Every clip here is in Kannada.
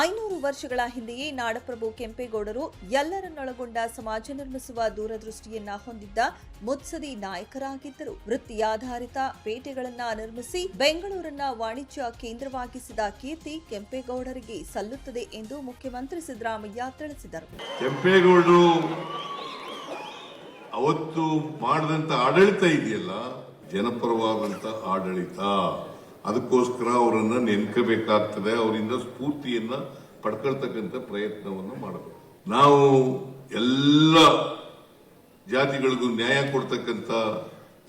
ಐನೂರು ವರ್ಷಗಳ ಹಿಂದೆಯೇ ನಾಡಪ್ರಭು ಕೆಂಪೇಗೌಡರು ಎಲ್ಲರನ್ನೊಳಗೊಂಡ ಸಮಾಜ ನಿರ್ಮಿಸುವ ದೂರದೃಷ್ಟಿಯನ್ನ ಹೊಂದಿದ್ದ ಮುತ್ಸದಿ ನಾಯಕರಾಗಿದ್ದರು. ವೃತ್ತಿಯಾಧಾರಿತ ಪೇಟೆಗಳನ್ನ ನಿರ್ಮಿಸಿ ಬೆಂಗಳೂರನ್ನ ವಾಣಿಜ್ಯ ಕೇಂದ್ರವಾಗಿಸಿದ ಕೀರ್ತಿ ಕೆಂಪೇಗೌಡರಿಗೆ ಸಲ್ಲುತ್ತದೆ ಎಂದು ಮುಖ್ಯಮಂತ್ರಿ ಸಿದ್ದರಾಮಯ್ಯ ತಿಳಿಸಿದರು. ಕೆಂಪೇಗೌಡರು ಅವತ್ತು ಮಾಡಿದಂತ ಆಡಳಿತ ಇದೆಯಲ್ಲ? ಜನಪರವಾದಂತ ಆಡಳಿತ. ಅದಕ್ಕೋಸ್ಕರ ಅವರನ್ನ ನೆನ್ಕಬೇಕಾಗ್ತದೆ. ಅವರಿಂದ ಸ್ಫೂರ್ತಿಯನ್ನ ಪಡ್ಕೊಳ್ತಕ್ಕಂಥ ಪ್ರಯತ್ನವನ್ನು ಮಾಡಬೇಕು. ನಾವು ಎಲ್ಲ ಜಾತಿಗಳಿಗೂ ನ್ಯಾಯ ಕೊಡ್ತಕ್ಕಂಥ,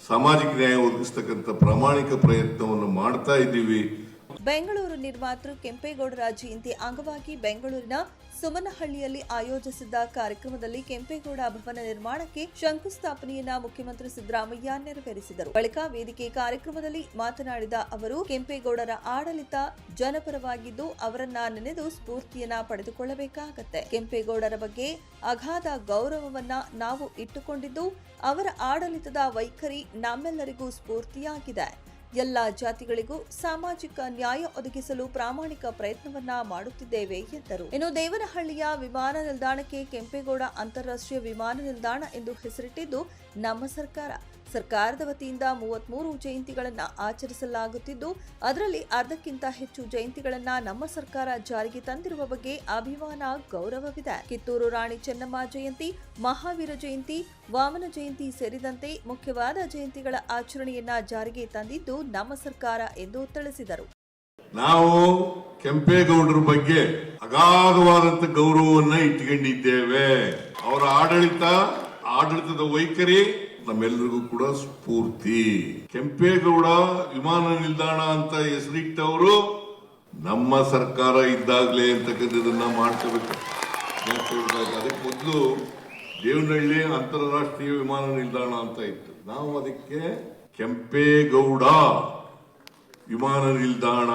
ಸಾಮಾಜಿಕ ನ್ಯಾಯ ಒದಗಿಸ್ತಕ್ಕಂಥ ಪ್ರಾಮಾಣಿಕ ಪ್ರಯತ್ನವನ್ನು ಮಾಡ್ತಾ ಇದ್ದೀವಿ. ಬೆಂಗಳೂರು ನಿರ್ಮಾತೃ ಕೆಂಪೇಗೌಡರ ಜಯಂತಿ ಅಂಗವಾಗಿ ಬೆಂಗಳೂರಿನ ಸುಮನಹಳ್ಳಿಯಲ್ಲಿ ಆಯೋಜಿಸಿದ್ದ ಕಾರ್ಯಕ್ರಮದಲ್ಲಿ ಕೆಂಪೇಗೌಡ ಭವನ ನಿರ್ಮಾಣಕ್ಕೆ ಶಂಕುಸ್ಥಾಪನೆಯನ್ನ ಮುಖ್ಯಮಂತ್ರಿ ಸಿದ್ದರಾಮಯ್ಯ ನೆರವೇರಿಸಿದರು. ಬಳಿಕ ವೇದಿಕೆ ಕಾರ್ಯಕ್ರಮದಲ್ಲಿ ಮಾತನಾಡಿದ ಅವರು, ಕೆಂಪೇಗೌಡರ ಆಡಳಿತ ಜನಪರವಾಗಿದ್ದು ಅವರನ್ನ ನೆನೆದು ಸ್ಫೂರ್ತಿಯನ್ನ ಪಡೆದುಕೊಳ್ಳಬೇಕಾಗತ್ತೆ. ಕೆಂಪೇಗೌಡರ ಬಗ್ಗೆ ಅಗಾಧ ಗೌರವವನ್ನ ನಾವು ಇಟ್ಟುಕೊಂಡಿದ್ದು ಅವರ ಆಡಳಿತದ ವೈಖರಿ ನಮ್ಮೆಲ್ಲರಿಗೂ ಸ್ಫೂರ್ತಿಯಾಗಿದೆ. ಎಲ್ಲ ಜಾತಿಗಳಿಗೂ ಸಾಮಾಜಿಕ ನ್ಯಾಯ ಒದಗಿಸಲು ಪ್ರಾಮಾಣಿಕ ಪ್ರಯತ್ನವನ್ನ ಮಾಡುತ್ತಿದ್ದೇವೆ ಎಂದರು. ಇನ್ನು ದೇವನಹಳ್ಳಿಯ ವಿಮಾನ ನಿಲ್ದಾಣಕ್ಕೆ ಕೆಂಪೇಗೌಡ ಅಂತಾರಾಷ್ಟ್ರೀಯ ವಿಮಾನ ನಿಲ್ದಾಣ ಎಂದು ಹೆಸರಿಟ್ಟಿದ್ದು, ನಮ್ಮ ಸರ್ಕಾರ. ಸರ್ಕಾರದ ವತಿಯಿಂದ ಮೂವತ್ಮೂರು ಜಯಂತಿಗಳನ್ನು ಆಚರಿಸಲಾಗುತ್ತಿದ್ದು, ಅದರಲ್ಲಿ ಅರ್ಧಕ್ಕಿಂತ ಹೆಚ್ಚು ಜಯಂತಿಗಳನ್ನ ನಮ್ಮ ಸರ್ಕಾರ ಜಾರಿಗೆ ತಂದಿರುವ ಬಗ್ಗೆ ಅಭಿಮಾನ ಗೌರವವಿದೆ. ಕಿತ್ತೂರು ರಾಣಿ ಚೆನ್ನಮ್ಮ ಜಯಂತಿ, ಮಹಾವೀರ ಜಯಂತಿ, ವಾಮನ ಜಯಂತಿ ಸೇರಿದಂತೆ ಮುಖ್ಯವಾದ ಜಯಂತಿಗಳ ಆಚರಣೆಯನ್ನ ಜಾರಿಗೆ ತಂದಿದ್ದು ನಮ್ಮ ಸರ್ಕಾರ ಎಂದು ತಿಳಿಸಿದರು. ನಾವು ಕೆಂಪೇಗೌಡರ ಬಗ್ಗೆ ಅಗಾಧವಾದಂತ ಗೌರವವನ್ನ ಇಟ್ಕೊಂಡಿದ್ದೇವೆ ಅವರ ಆಡಳಿತ, ಆಡಳಿತದ ವೈಖರಿ ನಮ್ಮೆಲ್ಲರಿಗೂ ಕೂಡ ಸ್ಫೂರ್ತಿ. ಕೆಂಪೇಗೌಡ ವಿಮಾನ ನಿಲ್ದಾಣ ಅಂತ ಹೆಸರಿಟ್ಟವರು ನಮ್ಮ ಸರ್ಕಾರ ಇದ್ದಾಗಲೇ ಅಂತಕ್ಕಂಥದನ್ನ ಮಾಡ್ಕೋಬೇಕು. ಅದಕ್ಕೆ ಮೊದಲು ದೇವನಹಳ್ಳಿ ಅಂತಾರಾಷ್ಟ್ರೀಯ ವಿಮಾನ ನಿಲ್ದಾಣ ಅಂತ ಇತ್ತು. ನಾವು ಅದಕ್ಕೆ ಕೆಂಪೇಗೌಡ ವಿಮಾನ ನಿಲ್ದಾಣ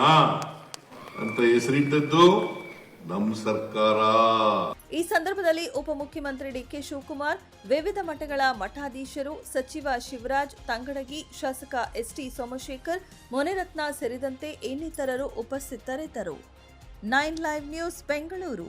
ಅಂತ ಹೆಸರಿಟ್ಟದ್ದು ನಮ್ಮ ಸರ್ಕಾರ. ಈ ಸಂದರ್ಭದಲ್ಲಿ ಉಪಮುಖ್ಯಮಂತ್ರಿ ಡಿಕೆ ಶಿವಕುಮಾರ್, ವಿವಿಧ ಮಠಗಳ ಮಠಾಧೀಶರು, ಸಚಿವ ಶಿವರಾಜ್, ತಂಗಡಗಿ ಶಾಸಕ ಎಸ್ಟಿ ಸೋಮಶೇಖರ್, ಮೊನೆರತ್ನ ಸೇರಿದಂತೆ ಇನ್ನಿತರರು ಉಪಸ್ಥಿತರಿದ್ದರು. Nine live news Bengaluru.